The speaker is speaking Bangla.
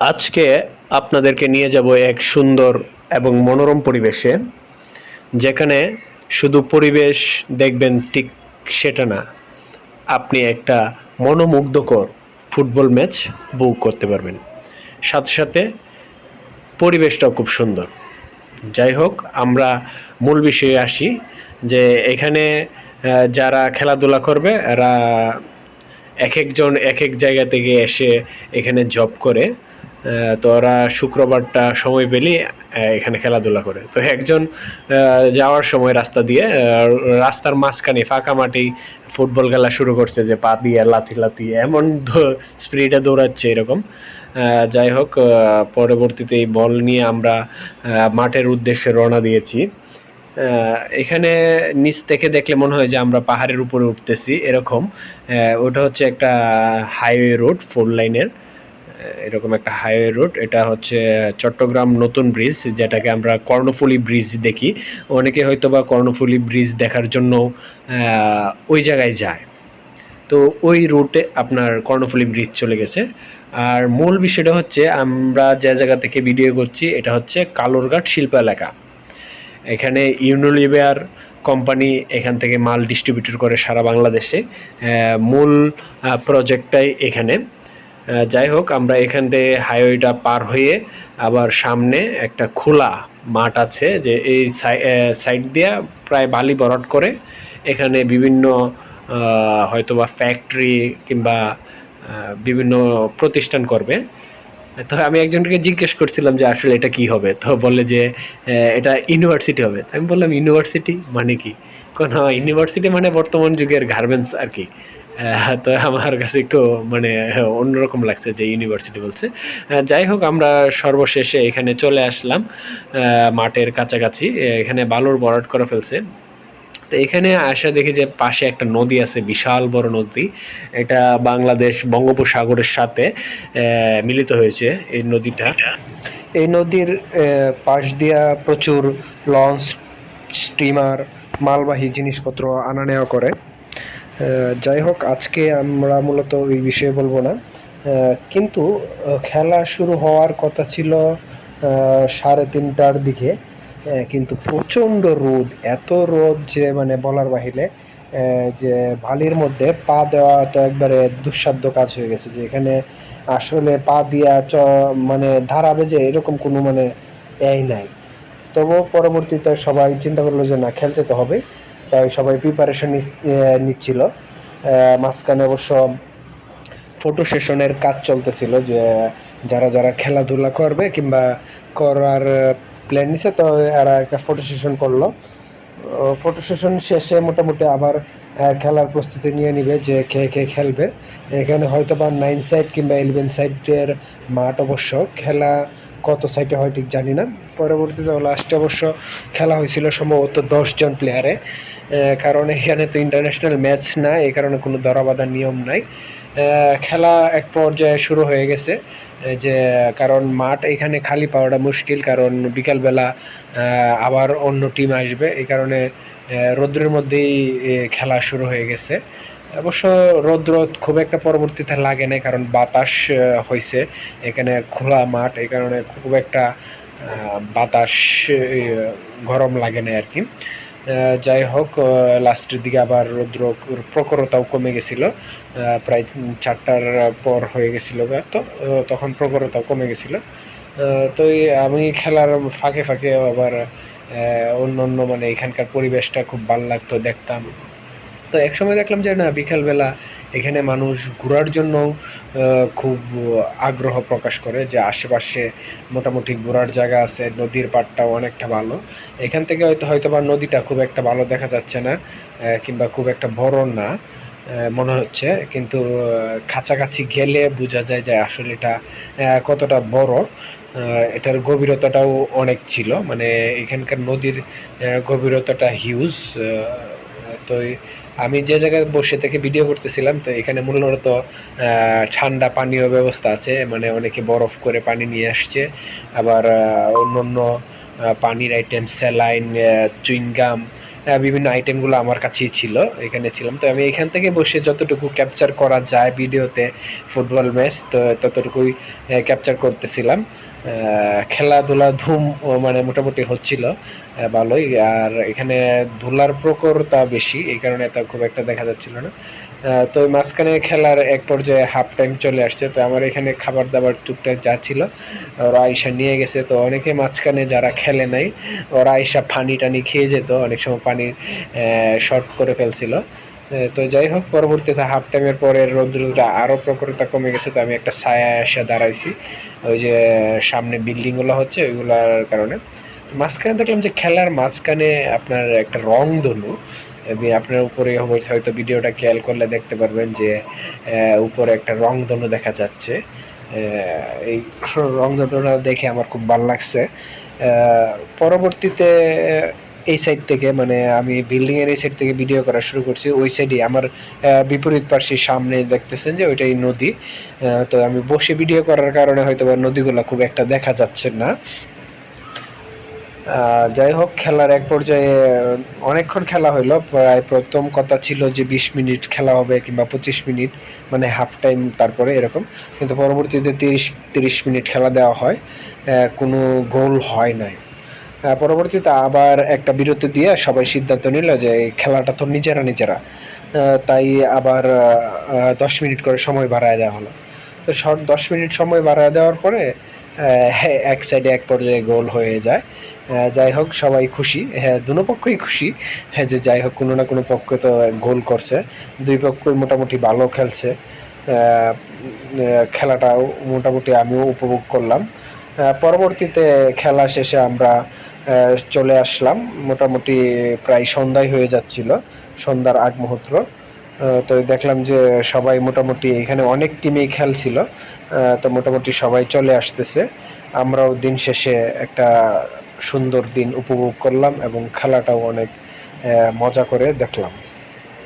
আজকে আপনাদেরকে নিয়ে যাব এক সুন্দর এবং মনোরম পরিবেশে, যেখানে শুধু পরিবেশ দেখবেন ঠিক সেটা না, আপনি একটা মনোমুগ্ধকর ফুটবল ম্যাচ বুক করতে পারবেন। সাথে সাথে পরিবেশটাও খুব সুন্দর। যাই হোক, আমরা মূল বিষয়ে আসি যে এখানে যারা খেলাধুলা করবে, এরা এক একজন এক এক জায়গা থেকে এসে এখানে জব করে। তো ওরা শুক্রবারটা সময় আহ, এখানে খেলাধুলা করে। তো একজন যাওয়ার সময় রাস্তা দিয়ে রাস্তার মাঝখানে ফাঁকা মাটি ফুটবল খেলা শুরু করছে যে পা দিয়ে লাথি লাথি এমন স্পিডে দৌড়াচ্ছে এরকম। যাই হোক পরবর্তীতে এই বল নিয়ে আমরা মাঠের উদ্দেশ্যে রওনা দিয়েছি। এখানে নিচ থেকে দেখলে মনে হয় যে আমরা পাহাড়ের উপরে উঠতেছি এরকম। ওটা হচ্ছে একটা হাইওয়ে রোড ফোর লাইনের। এরকম একটা হাইওয়ে রোড এটা হচ্ছে চট্টগ্রাম নতুন ব্রিজ যেটাকে আমরা কর্ণফুলী ব্রিজ দেখি। অনেকে হয়তো বা কর্ণফুলী ব্রিজ দেখার জন্য ওই জায়গায় যায়। তো ওই রুটে আপনার কর্ণফুলী ব্রিজ চলে গেছে। আর মূল বিষয়টা হচ্ছে, আমরা যে জায়গা থেকে ভিডিও করছি, এটা হচ্ছে কালোরঘাট শিল্প এলাকা। এখানে ইউনিলিভার কোম্পানি এখান থেকে মাল ডিস্ট্রিবিউটর করে সারা বাংলাদেশে। মূল প্রজেক্টটাই এখানে। যাই হোক, আমরা এখান থেকে হাইওয়েটা পার হয়ে আবার সামনে একটা খোলা মাঠ আছে যে এই সাইড দিয়ে প্রায় বালি বরট করে এখানে বিভিন্ন হয়তোবা ফ্যাক্টরি কিংবা বিভিন্ন প্রতিষ্ঠান করবে। তো আমি একজনকে জিজ্ঞেস করছিলাম যে আসলে এটা কি হবে? তো বলে যে এটা ইউনিভার্সিটি হবে। আমি বললাম ইউনিভার্সিটি মানে কি? কোন ইউনিভার্সিটি মানে বর্তমান যুগের গার্মেন্টস আর কি। তো আমার কাছে একটু মানে অন্যরকম লাগছে যে ইউনিভার্সিটি বলছে। যাই হোক, আমরা সর্বশেষে এখানে চলে আসলাম মাঠের কাছাকাছি। এখানে বালুর বরাট করে ফেলছে। তো এখানে আসা দেখি যে পাশে একটা নদী আছে, বিশাল বড় নদী। এটা বাংলাদেশ বঙ্গোপসাগরের সাথে মিলিত হয়েছে এই নদীটা। এই নদীর পাশ দিয়া প্রচুর লঞ্চ স্টিমার মালবাহী জিনিসপত্র আনা নেওয়া করে। যাই হোক, আজকে আমরা মূলত এই বিষয়ে বলব না। কিন্তু খেলা শুরু হওয়ার কথা ছিল সাড়ে তিনটার দিকে। কিন্তু প্রচণ্ড রোদ, এত রোদ যে মানে বলার বাহিরে যে ভালির মধ্যে পা দেওয়া তো একবারে দুঃসাধ্য কাজ হয়ে গেছে যে, এখানে আসলে পা দিয়া চ মানে ধারাবে যে এরকম কোনো মানে এই নাই। তবুও পরবর্তীতে সবাই চিন্তা করল যে, না, খেলতে তো হবে তাই সবাই প্রিপারেশন নিচ্ছিল। মাঝখানে অবশ্য ফটো সেশনের কাজ চলতেছিল যে, যারা যারা খেলাধুলা করবে কিংবা করার প্ল্যান নিছে, তো এরা একটা ফটো সেশন করল। ফটো সেশন শেষে মোটামুটি আবার খেলার প্রস্তুতি নিয়ে নিবে যে কে কে খেলবে। এখানে হয়তো বা নাইন সাইড কিংবা ইলেভেন সাইডের মাঠ অবশ্য খেলা কত সাইডে হয় ঠিক জানি না। পরবর্তীতে লাস্টে অবশ্য খেলা হয়েছিল সম্ভবত দশজন প্লেয়ারে কারণ এখানে তো ইন্টারন্যাশনাল ম্যাচ না, এই কারণে কোনো ধরাবাঁধার নিয়ম নাই। খেলা এক পর্যায়ে শুরু হয়ে গেছে। যে, কারণ মাঠ এখানে খালি পাওয়াটা মুশকিল, কারণ বিকালবেলা আবার অন্য টিম আসবে। এই কারণে রৌদ্রের মধ্যেই খেলা শুরু হয়ে গেছে। অবশ্য রৌদ্র খুব একটা পরবর্তীতে লাগে না কারণ বাতাস হয়েছে এখানে খোলা মাঠ, এই কারণে খুব একটা বাতাস গরম লাগে না আর কি যাই হোক লাস্টের দিকে আবার রৌদ্র প্রখরতাও কমে গেছিল। প্রায় চারটার পর হয়ে গেছিল তো তখন প্রখরতাও কমে গেছিল। তো আমি খেলার ফাঁকে ফাঁকে আবার অন্য অন্য মানে এখানকার পরিবেশটা খুব ভালো লাগতো, দেখতাম। তো একসময় দেখলাম যে না, বিকালবেলা এখানে মানুষ ঘোরার জন্য খুব আগ্রহ প্রকাশ করে যে আশেপাশে মোটামুটি ঘোরার জায়গা আছে, নদীর পাড়টাও অনেকটা ভালো। এখান থেকে হয়তো হয়তো বা নদীটা খুব একটা ভালো দেখা যাচ্ছে না কিংবা খুব একটা বড় না মনে হচ্ছে। কিন্তু কাছাকাছি গেলে বোঝা যায় যে আসলে এটা কতটা বড়। এটার গভীরতাটাও অনেক ছিল। মানে এখানকার নদীর গভীরতাটা হিউজ তো আমি যে জায়গায় বসে থেকে ভিডিও করতেছিলাম, তো এখানে মূলত ঠান্ডা পানীয় ব্যবস্থা আছে মানে অনেকে বরফ করে পানি নিয়ে আসছে। আবার অন্য অন্য পানির আইটেম স্যালাইন চুইংগাম বিভিন্ন আইটেমগুলো আমার কাছেই ছিল, এখানে ছিলাম। তো আমি এখান থেকে বসে যতটুকু ক্যাপচার করা যায় ভিডিওতে ফুটবল ম্যাচ তো ততটুকুই ক্যাপচার করতেছিলাম। খেলাধুলা ধুম মানে মোটামুটি হচ্ছিল ভালোই। আর এখানে ধুলার প্রখরতা বেশি, এই কারণে এত খুব একটা দেখা যাচ্ছিল না। তো মাঝখানে খেলার এক পর্যায়ে হাফ টাইম চলে আসছে। তো আমার এখানে খাবার দাবার টুকটাক যা ছিল, ওরা আয়সা নিয়ে গেছে। তো অনেকে মাঝখানে যারা খেলে নাই, ওরা আয়সা পানি টানি খেয়ে যেত। অনেক সময় পানি শর্ট করে ফেলছিল। তো যাই হোক, পরবর্তীতে হাফ টাইমের পরে রৌদ্রটা আরও প্রখরতা কমে গেছে, তো আমি একটা ছায়া এসে দাঁড়াইছি। ওই যে সামনে বিল্ডিংগুলো হচ্ছে, ওইগুলোর কারণে। তো মাঝখানে দেখলাম যে খেলার মাঝখানে আপনার একটা রং ধনু। আপনার উপরে হয়তো ভিডিওটা খেয়াল করলে দেখতে পারবেন যে উপরে একটা রং ধনু দেখা যাচ্ছে। এই রং ধনুটা দেখে আমার খুব ভালো লাগছে। পরবর্তীতে এই সাইড থেকে মানে আমি বিল্ডিং এর এই সাইড থেকে ভিডিও করা শুরু করছি, ওই সাইডে আমার বিপরীত পার্শ্বে সামনে দেখতেছেন যে ওইটাই নদী। তো আমি বসে ভিডিও করার কারণে হয়তো বা নদীগুলো খুব একটা দেখা যাচ্ছে না। যাই হোক, খেলার এক পর্যায়ে অনেকক্ষণ খেলা হইল। প্রায় প্রথম কথা ছিল যে বিশ মিনিট খেলা হবে কিংবা পঁচিশ মিনিট মানে হাফ টাইম তারপরে এরকম। কিন্তু পরবর্তীতে তিরিশ তিরিশ মিনিট খেলা দেওয়া হয়। কোনো গোল হয় নাই। পরবর্তীতে আবার একটা বিরতি দিয়ে সবাই সিদ্ধান্ত নিল যে খেলাটা তো নিজেরা নিজেরা। তাই আবার দশ মিনিট করে সময় বাড়ায় দেওয়া হলো। তো শর্ট দশ মিনিট সময় বাড়ায় দেওয়ার পরে এক সাইডে এক পর্যায়ে গোল হয়ে যায়। যাই হোক, সবাই খুশি। হ্যাঁ দুনো পক্ষই খুশি। হ্যাঁ যে যাই হোক, কোনো না কোনো পক্ষ তো গোল করছে। দুই পক্ষই মোটামুটি ভালো খেলছে। খেলাটাও মোটামুটি আমিও উপভোগ করলাম। পরবর্তীতে খেলা শেষে আমরা চলে আসলাম। মোটামুটি প্রায় সন্ধ্যায় হয়ে যাচ্ছিল, সন্ধ্যার আগ মুহূর্ত। তো দেখলাম যে সবাই মোটামুটি এখানে অনেক টিমেই খেলছিল। তো মোটামুটি সবাই চলে আসতেছে। আমরাও দিন শেষে একটা সুন্দর দিন উপভোগ করলাম এবং খেলাটাও অনেক মজা করে দেখলাম।